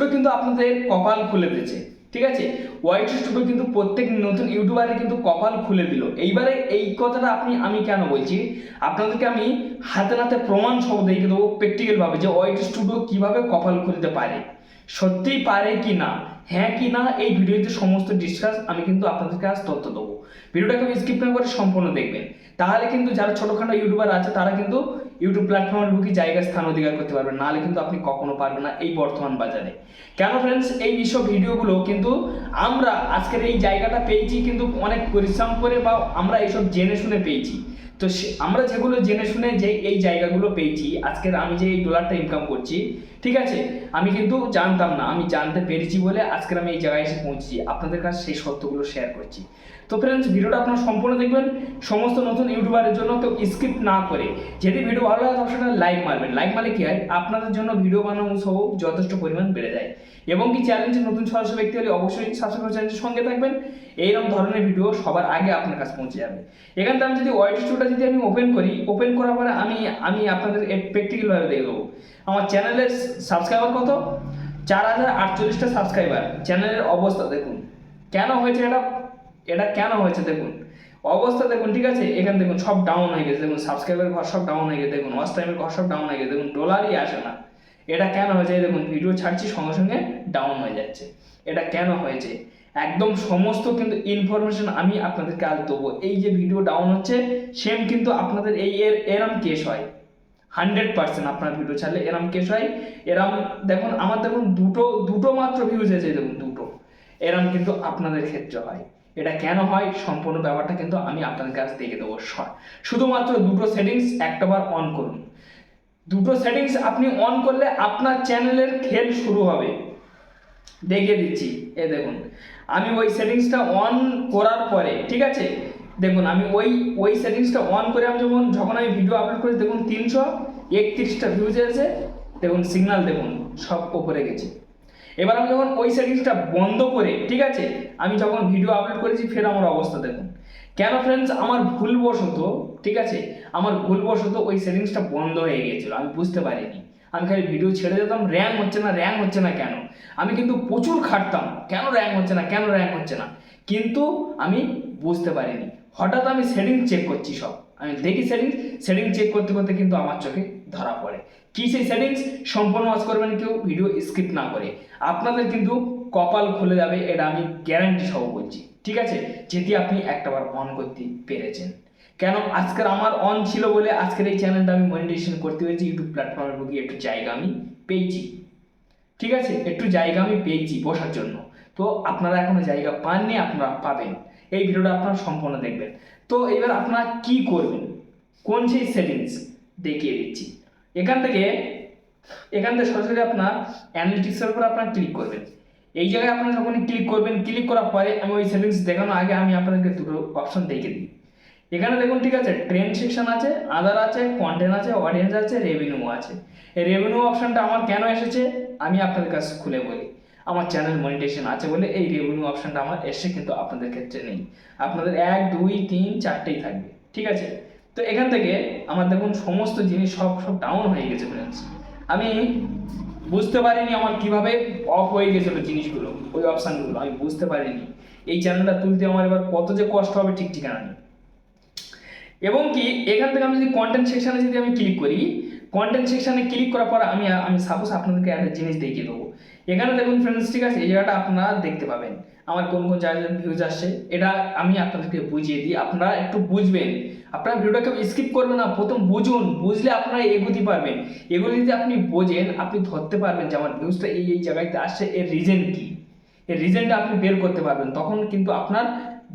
Studio কিন্তু আপনাদের কপাল খুলে দিয়েছে, ঠিক আছে? হোয়াইট স্টুডিও কিন্তু প্রত্যেক নতুন ইউটিউবারে কিন্তু কপাল খুলে দিল। এইবারে এই কথাটা আপনি, আমি কেন বলছি? আপনাদেরকে আমি হাতে নাতে প্রমাণ সহ দেখে দেবো প্র্যাকটিক্যালভাবে যে হোয়াইট স্টুডিও কীভাবে কপাল খুলতে পারে। সত্যিই পারে কি না? হ্যাঁ কি না? এই ভিডিওতে সমস্ত ডিসকাস আমি কিন্তু আপনাদেরকে আজ তথ্য দেবো। ভিডিওটাকে স্কিপ না করে সম্পূর্ণ দেখবেন। তাহলে কিন্তু যারা ছোটোখাটো ইউটিউবার আছে, তারা কিন্তু ইউটিউব প্ল্যাটফর্মের বুকি জায়গা স্থান অধিকার করতে পারবেন। নাহলে কিন্তু আপনি কখনো পারবেন না এই বর্তমান বাজারে। কেন ফ্রেন্ডস এই বিষয় ভিডিওগুলো কিন্তু আমরা আজকের এই জায়গাটা পেয়েছি কিন্তু অনেক পরিশ্রম করে বা আমরা এইসব জেনে শুনে পেয়েছি। তো আমরা যেগুলো জেনে শুনে যে এই জায়গাগুলো পেয়েছি, আজকের আমি যে এই ডলারটা ইনকাম করছি, ঠিক আছে? আমি কিন্তু জানতাম না, আমি জানতে পেরেছি বলে আজকের আমি এই জায়গায় এসে পৌঁছেছি। আপনাদের কাছে সেই সত্যগুলো শেয়ার করছি। তো ফ্রেন্ডস ভিডিওটা আপনারা সম্পূর্ণ দেখবেন। সমস্ত নতুন ইউটিউবারের জন্য কেউ স্কিপ না করে। যদি ভিডিও ভালো লাগে তবে সেটা লাইক মারবেন। লাইক মারলে কি হয়? আপনাদের জন্য ভিডিও বানানো সহ যথেষ্ট পরিমাণ বেড়ে যায়। এবং কি চ্যালেঞ্জে নতুন সদস্য ব্যক্তি হলে অবশ্যই সাবস্ক্রাইব চ্যানেলের সঙ্গে থাকবেন। এইরকম ধরনের ভিডিও সবার আগে আপনার কাছে পৌঁছে যাবে। এখান থেকে আমি যদি ওয়াইড স্টুডিওটা যদি আমি ওপেন করি ওপেন করার পরে আমি আমি আপনাদের প্র্যাকটিক্যালভাবে দেখে দেবো। আমার চ্যানেলের সাবস্ক্রাইবার কত? চার হাজার আটচল্লিশটা সাবস্ক্রাইবার চ্যানেলের অবস্থা দেখুন। কেন হয়েছে এটা? এটা কেন হয়েছে দেখুন। অবস্থা দেখুন, ঠিক আছে? এখানে দেখুন সব ডাউন হয়ে গেছে। দেখুন সাবস্ক্রাইবার ঘর সব ডাউন হয়ে গেছে। দেখুন ওয়াচ টাইমের ঘর সব ডাউন হয়ে গেছে। দেখুন ডলারই আসে না। এটা কেন হয়েছে? দেখুন ভিডিও ছাড়ছি, সঙ্গে সঙ্গে ডাউন হয়ে যাচ্ছে। এটা কেন হয়েছে? একদম সমস্ত কিন্তু ইনফরমেশন আমি আপনাদেরকে আজ দেবো। এই যে ভিডিও ডাউন হচ্ছে সেম কিন্তু আপনাদের এই এর, এরম কেস হয়। হান্ড্রেড পার্সেন্ট আপনার ভিডিও ছাড়লে এরম কেস হয়। এরম, দেখুন, আমার দেখুন দুটো দুটো মাত্র ভিউজ হয়েছে দেখুন, দুটো। এরম কিন্তু আপনাদের ক্ষেত্রে হয়। এটা কেন হয়? সম্পূর্ণ ব্যাপারটা কিন্তু আমি আপনাদের কাছে দেখে দেবো। শুধুমাত্র দুটো সেটিংস একটাবার অন করুন। দুটো সেটিংস আপনি অন করলে আপনার চ্যানেলের খেল শুরু হবে। দেখিয়ে দিচ্ছি। এ দেখুন, আমি ওই সেটিংসটা অন করার পরে, ঠিক আছে? দেখুন, আমি ওই ওই সেটিংসটা অন করে আমি যখন যখন আমি ভিডিও আপলোড করি দেখুন তিনশো একত্রিশটা ভিউজ এসেছে। দেখুন সিগন্যাল দেখুন, সব ওপরে গেছে। এবার আমি যখন ওই সেটিংসটা বন্ধ করে, ঠিক আছে? আমি যখন ভিডিও আপলোড করেছি, ফের আমার অবস্থা দেখুন। কেন ফ্রেন্ডস আমার ভুলবশত, ঠিক আছে? আমার ভুলবশত ওই সেটিংসটা বন্ধ হয়ে গিয়েছিল, আমি বুঝতে পারিনি। আমি খালি ভিডিও ছেড়ে দিতাম র্যাঙ্ক হচ্ছে না র্যাঙ্ক হচ্ছে না কেন? আমি কিন্তু প্রচুর খাটতাম, কেন র্যাঙ্ক হচ্ছে না, কেন র্যাঙ্ক হচ্ছে না? কিন্তু আমি বুঝতে পারিনি। হঠাৎ আমি সেটিং চেক করছি সব। আমি দেখি সেটিংস সেটিং চেক করতে করতে কিন্তু আমার চোখে ধরা পড়ে। কী সেই সেটিংস সম্পূর্ণ ওয়াচ করবেন কেউ ভিডিও স্কিপ না করে। আপনাদের কিন্তু কপাল খুলে যাবে, এটা আমি গ্যারান্টি সহ বলছি। ঠিক আছে? যেটি আপনি একটাবার অন করতে পেরেছেন। কেন? আজকের আমার অন ছিল বলে আজকের এই চ্যানেলটা আমি মনিটাইজেশন করতে হয়েছি ইউটিউব প্ল্যাটফর্মের বুকে একটু জায়গা আমি পেয়েছি। ঠিক আছে? একটু জায়গা আমি পেয়েছি বসার জন্য। তো আপনারা এখনও জায়গা পাননি, আপনারা পাবেন। এই ভিডিওটা আপনারা সম্পূর্ণ দেখবেন। তো এবার আপনারা কি করবেন? কোন সেই সেটিংস দেখিয়ে দিচ্ছি। এখান থেকে এখান থেকে সরাসরি আপনার অ্যানালিটিক্সের উপর আপনারা ক্লিক করবেন। এই জায়গায় আপনারা যখনই ক্লিক করবেন ক্লিক করার পরে আমি ওই সেটিংস দেখানোর আগে আমি আপনাদেরকে দুটো অপশন দেখে দিই। এখানে দেখুন, ঠিক আছে ট্রেন্ড সেকশন আছে আদার আছে কন্টেন্ট আছে অডিয়েন্স আছে রেভিনিউ আছে। এই রেভিনিউ অপশনটা আমার কেন এসেছে? আমি আপনাদের কাছে খুলে বলি। আমার চ্যানেল মনিটেশন আছে বলে এই রেভিনিউ অপশনটা আমার এসে কিন্তু আপনাদের ক্ষেত্রে নেই। আপনাদের এক, দুই, তিন, চারটেই থাকবে, ঠিক আছে? তো এখান থেকে আমার দেখুন, সমস্ত জিনিস সব সব ডাউন হয়ে গেছে ফ্রেন্ডস আমি বুঝতে পারিনি আমার কীভাবে অফ হয়ে গেছিল জিনিসগুলো, ওই অপশানগুলো আমি বুঝতে পারিনি। এই চ্যানেলটা তুলতে আমার এবার কত যে কষ্ট হবে ঠিক ঠিকানা নেই। এবং কি, এখান থেকে আমি যদি কন্টেন্ট সেকশানে যদি আমি ক্লিক করি কন্টেন্ট সেকশানে ক্লিক করার পর আমি আমি সাপোজ আপনাদেরকে একটা জিনিস দেখিয়ে দেবো। এখানে দেখুন ফ্রেন্ডস ঠিক আছে, এই জায়গাটা আপনারা দেখতে পাবেন। আমার কোন কোন জায়গায় ভিউজ আসছে এটা আমি আপনাদেরকে বুঝিয়ে দিই। আপনারা একটু বুঝবেন। আপনারা ভিডিওটাকে স্কিপ করবেন না। প্রথম বুঝুন। বুঝলে আপনারা এগোতে পারবেন। এগুলো যদি আপনি বোঝেন, আপনি ধরতে পারবেন যে আমার ভিউজটা এই এই জায়গাতে আসছে। এর রিজন কী? এর রিজনটা আপনি বের করতে পারবেন। তখন কিন্তু আপনার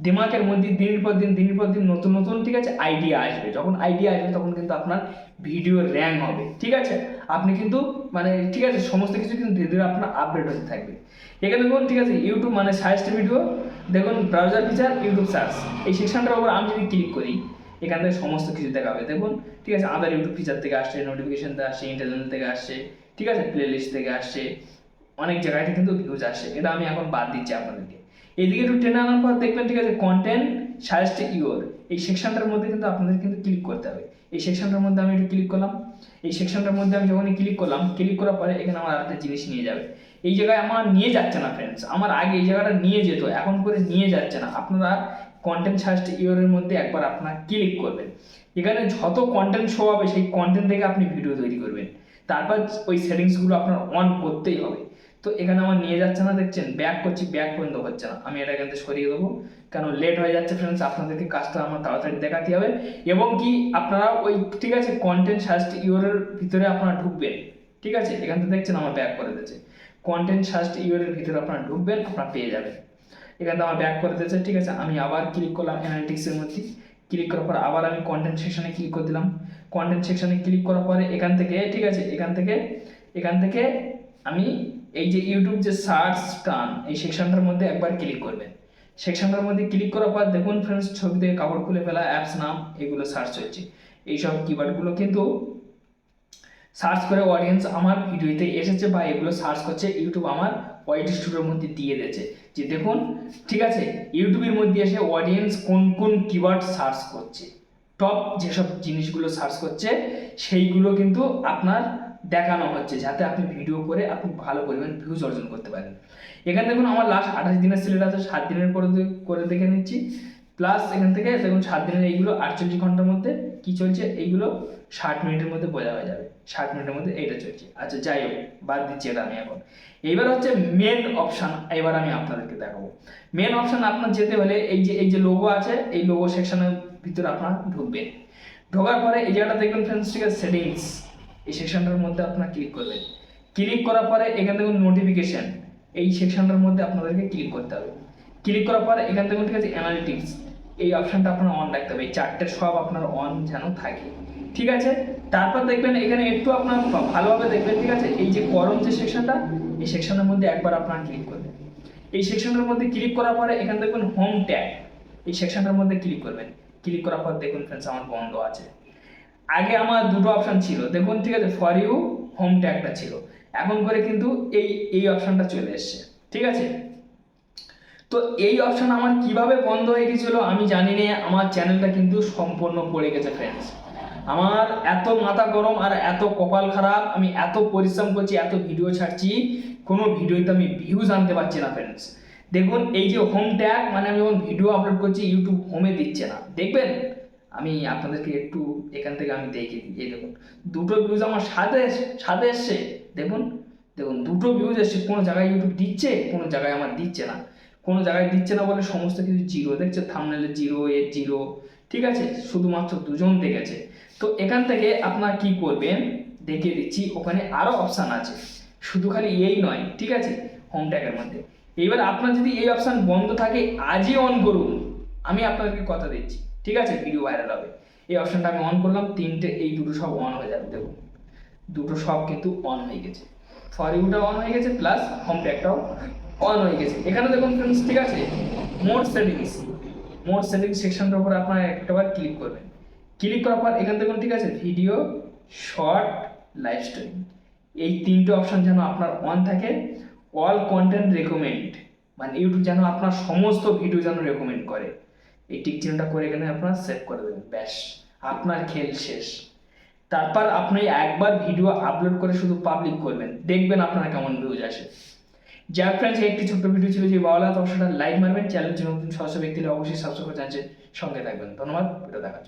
দিমাগের মধ্যে দিনের পর দিন, দিনের পর দিন নতুন নতুন, ঠিক আছে আইডিয়া আসবে। যখন আইডিয়া আসবে, তখন কিন্তু আপনার ভিডিও র্যাঙ্ক হবে, ঠিক আছে? আপনি কিন্তু মানে ঠিক আছে, সমস্ত কিছু কিন্তু ধীরে ধীরে আপনার আপডেট হতে থাকবে। এখানে দেখুন, ঠিক আছে ইউটিউব মানে সাজেস্ট ভিডিও দেখুন ব্রাউজার ফিচার ইউটিউব সার্চ এই সেকশনটার উপর আমি যদি ক্লিক করি, এখান থেকে সমস্ত কিছু দেখাবে। দেখুন, ঠিক আছে আদার ইউটিউব ফিচার থেকে আসছে নোটিফিকেশন থেকে আসছে ইন্টারনেট থেকে আসছে, ঠিক আছে প্লে লিস্ট থেকে আসছে, অনেক জায়গায় কিন্তু ভিউজ আসে এটা আমি এখন বাদ দিচ্ছি আপনাদেরকে। এদিকে একটু টেনে আনার পর দেখবেন, ঠিক আছে কন্টেন্ট সাজেস্ট ইউর এই সেকশনটার মধ্যে কিন্তু আপনাদের কিন্তু ক্লিক করতে হবে। এই সেকশনটার মধ্যে আমি একটু ক্লিক করলাম। এই সেকশনটার মধ্যে আমি যখনই ক্লিক করলাম ক্লিক করার পরে এখানে আমার আরেকটা জিনিস নিয়ে যাবে। এই জায়গায় আমার নিয়ে যাচ্ছে না ফ্রেন্ডস আমার আগে এই জায়গাটা নিয়ে যেত, এখন করে নিয়ে যাচ্ছে না। আপনারা কন্টেন্ট সার্চ ইউরের মধ্যে একবার আপনার ক্লিক করবেন। এখানে যত কন্টেন্ট শো হবে, সেই কন্টেন্ট থেকে আপনি ভিডিও তৈরি করবেন। তারপর ওই সেটিংসগুলো আপনার অন করতেই হবে। তো এখানে আমার নিয়ে যাচ্ছে না, দেখছেন? ব্যাক করছি ব্যাক পর্যন্ত হচ্ছে না। আমি এটা এখান থেকে সরিয়ে দেবো। কেন? লেট হয়ে যাচ্ছে ফ্রেন্ডস আপনাদেরকে কাজটা আমার তাড়াতাড়ি দেখাতে হবে। এবং কি, আপনারা ওই, ঠিক আছে কন্টেন্ট সার্চ ইউরের ভিতরে আপনারা ঢুকবেন। ঠিক আছে? এখান থেকে দেখছেন আমার ব্যাক করে দিয়েছে। কন্টেন্ট সার্চ ইউরের ভিতরে আপনারা ঢুকবেন, আপনারা পেয়ে যাবেন। এখান থেকে আমার ব্যাক করে দিয়েছে, ঠিক আছে? আমি আবার ক্লিক করলাম অ্যানালিটিক্সের মধ্যে। ক্লিক করার পর আবার আমি কন্টেন্ট সেকশনে ক্লিক করে দিলাম। কন্টেন্ট সেকশনে ক্লিক করার পরে এখান থেকে, ঠিক আছে? এখান থেকে এখান থেকে আমি এই যে ইউটিউব যে সার্চ টান, এই সেকশনটার মধ্যে একবার ক্লিক করবেন। সেকশনটার মধ্যে ক্লিক করার পর দেখুন ফ্রেন্ডস ছবি থেকে কাপড় খুলে ফেলা অ্যাপস নাম, এগুলো সার্চ হচ্ছে এইসব কিওয়ার্ডগুলো কিন্তু সার্চ করে অডিয়েন্স আমার ভিডিওতে এসেছে বা এগুলো সার্চ করছে ইউটিউব আমার ওয়াইট স্টুডিওর মধ্যে দিয়ে দিয়েছে। যে দেখুন, ঠিক আছে ইউটিউবের মধ্যে এসে অডিয়েন্স কোন কোন কিওয়ার্ড সার্চ করছে? টপ যেসব জিনিসগুলো সার্চ করছে, সেইগুলো কিন্তু আপনার দেখানো হচ্ছে যাতে আপনি ভিডিও করে আপনি ভালো পরিমাণ ভিউজ অর্জন করতে পারেন। এখানে দেখুন আমার লাস্ট আঠাশ দিনের সিলেট আছে, সাত দিনের করে করে দেখে নিচ্ছি। প্লাস এখান থেকে দেখুন সাত দিনের এইগুলো আটচল্লিশ ঘণ্টার মধ্যে কি চলছে? এইগুলো ষাট মিনিটের মধ্যে বোঝা হয়ে যাবে। ষাট মিনিটের মধ্যে এইটা চলছে। আচ্ছা যাই হোক, বাদ দিচ্ছি এটা আমি এখন। এইবার হচ্ছে মেন অপশান এবার আমি আপনাদেরকে দেখাবো। মেন অপশান আপনার যেতে হলে এই যে এই যে লোগো আছে, এই লোগো সেকশনের ভিতরে আপনার ঢুকবেন। ঢোকার পরে এই জায়গাটা দেখবেন ফ্রেন্ডস ঠিক আছে সেটিংস এই সেকশনটার মধ্যে আপনারা ক্লিক করবেন ক্লিক করার পরে এখান থেকে নোটিফিকেশন এই সেকশনটার মধ্যে আপনাদেরকে ক্লিক করতে হবে। ক্লিক করার পরে এখান থেকে ঠিক আছে অ্যানালিটিক্স এই অপশনটা আপনার অন রাখতে হবে। এই চারটে সব আপনার অন যেন থাকে। ঠিক আছে? তারপর দেখবেন এখানে একটু আপনার ভালোভাবে দেখবেন, ঠিক আছে? এই যে করম যে সেকশনটা এই সেকশনের মধ্যে একবার আপনার ক্লিক করবেন। এই সেকশনের মধ্যে ক্লিক করার পরে এখানে দেখবেন হোম ট্যাগ এই সেকশনটার মধ্যে ক্লিক করবেন। ক্লিক করার পর দেখুন ফ্রেন্ডস আমার বন্ধ আছে। আগে আমার দুটো অপশান ছিল। দেখুন, ঠিক আছে ফর ইউ হোম ট্যাগটা ছিল। এখন করে কিন্তু এই এই অপশানটা চলে এসছে। ঠিক আছে? তো এই অপশান আমার কীভাবে বন্ধ হয়ে গেছিল আমি জানি না, আমার চ্যানেলটা কিন্তু সম্পূর্ণ পড়ে গেছে ফ্রেন্ডস আমার এত মাথা গরম আর এত কপাল খারাপ, আমি এত পরিশ্রম করছি, এত ভিডিও ছাড়ছি, কোনো ভিডিওতে আমি ভিউজ আনতে পারছি না ফ্রেন্ডস দেখুন, এই যে হোম ট্যাগ মানে আমি যখন ভিডিও আপলোড করছি ইউটিউব হোমে দিচ্ছে না। দেখবেন? আমি আপনাদেরকে একটু এখান থেকে আমি দেখে দিই। এই দেখুন, দুটো ভিউজ আমার সাথে সাথে এসছে। দেখুন দেখুন, দুটো ভিউজ এসছে। কোনো জায়গায় ইউটিউব দিচ্ছে, কোনো জায়গায় আমার দিচ্ছে না। কোনো জায়গায় দিচ্ছে না বলে সমস্ত কিছু জিরো দেখছে থামনেলে জিরো এ জিরো ঠিক আছে? শুধুমাত্র দুজন দেখেছে। তো এখান থেকে আপনারা কি করবেন? দেখিয়ে দিচ্ছি, ওখানে আরও অপশান আছে। শুধু খালি এই নয়, ঠিক আছে? হোম ট্যাগের মধ্যে। এইবার আপনার যদি এই অপশান বন্ধ থাকে, আজই অন করুন। আমি আপনাদেরকে কথা দিচ্ছি। ঠিক আছে? ভিডিও ভাইরাল হবে। এই অপশানটা আমি অন করলাম, তিনটে, এই দুটো সব অন হয়ে যাবে, দেখুন। দুটো সব কিন্তু অন হয়ে গেছে। ফর ইউটা অন হয়ে গেছে প্লাস হোম ট্যাগটাও অন হয়ে গেছে। এখানে দেখুন ফ্রেন্ডস ঠিক আছে? মোড সেটিংস মোড সেটিংস সেকশনটার উপর আপনারা একটাবার ক্লিক করবেন। ক্লিক করার পর এখান দেখুন, ঠিক আছে? ভিডিও শর্ট লাইভ স্ট্রিম এই তিনটে অপশন যেন আপনার অন থাকে। অল কন্টেন্ট রেকমেন্ড মানে ইউটিউব যেন আপনার সমস্ত ভিডিও যেন রেকমেন্ড করে। এই টিক চিহ্নটা করে গেলে আপনারা সেভ করে দেবেন, ব্যাস। আপনার খেল শেষ। তারপর আপনি একবার ভিডিও আপলোড করে শুধু পাবলিক করবেন। দেখবেন আপনার কেমন ভিউজ আসে। যা ফ্রেন্ডস একটি ছোট্ট ভিডিও ছিল যে ভালো তো অবশ্যই লাইক মারবেন। চ্যানেল নতুন সদস্য ব্যক্তিরা অবশ্যই সাবস্ক্রাইব করে জানছে সঙ্গে থাকবেন। ধন্যবাদ ভিডিও দেখার জন্য।